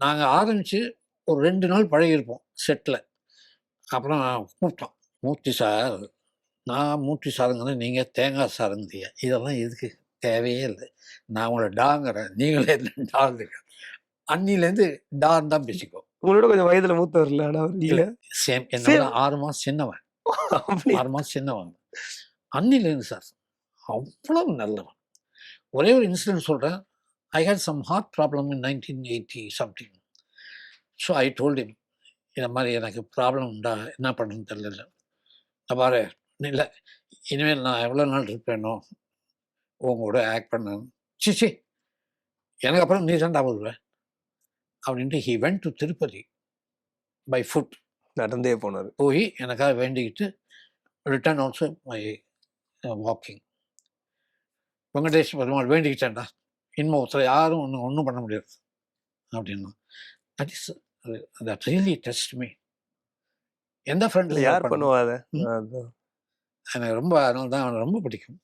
நாங்கள் ஆரம்பித்து ஒரு ரெண்டு நாள் பழகியிருப்போம் செட்டில் அப்புறம் கூப்பிட்டோம் மூர்த்தி சார் நான் மூர்த்தி சாருங்க நீங்கள் தேங்காய் சாருங்கய்யா இதெல்லாம் எதுக்கு? தேவையே இல்லை. நான் உங்களை டாங்கிறேன் நீங்களே டாங்க அன்னிலேருந்து டான் தான் பேசிக்கோ உங்களோட கொஞ்சம் வயதுல மூத்தவர் இல்ல சேம் என்ன ஆறு மாதம் சின்னவன். ஆறு மாதம் சின்னவன். அன்னிலேருந்து சார் அவ்வளவு நல்லவன். ஒரே ஒரு இன்சிடென்ட் சொல்கிறேன் I had some hard problem in nineteen eighty something so I told him இந்த மாதிரி எனக்கு ப்ராப்ளம் உண்டா? என்ன பண்ணுறதுன்னு தெரியல. நான் பாரு இல்லை இனிமேல் நான் எவ்வளோ நாள் இருப்பேனோ உங்க கூட ஆக்ட் பண்ண சிச்சி எனக்கு அப்புறம் நீ தான்டா வருவேன் அப்படின்ட்டு he went to Tirupati by foot நடந்தே போனாரு. போய் எனக்காக வேண்டிக்கிட்டு return also my walking Venkatesh Perumal வேண்டிக்கிட்டேன்டா இனிமே ஒருத்தர் யாரும் ஒன்றும் ஒன்றும் பண்ண முடியாது. அப்படின்னா that is that really test me எந்த இல்ல ஃப்ரெண்ட் யார் பண்ணுவா அத. எனக்கு ரொம்ப அதனால தான் அவனை ரொம்ப பிடிக்கும்.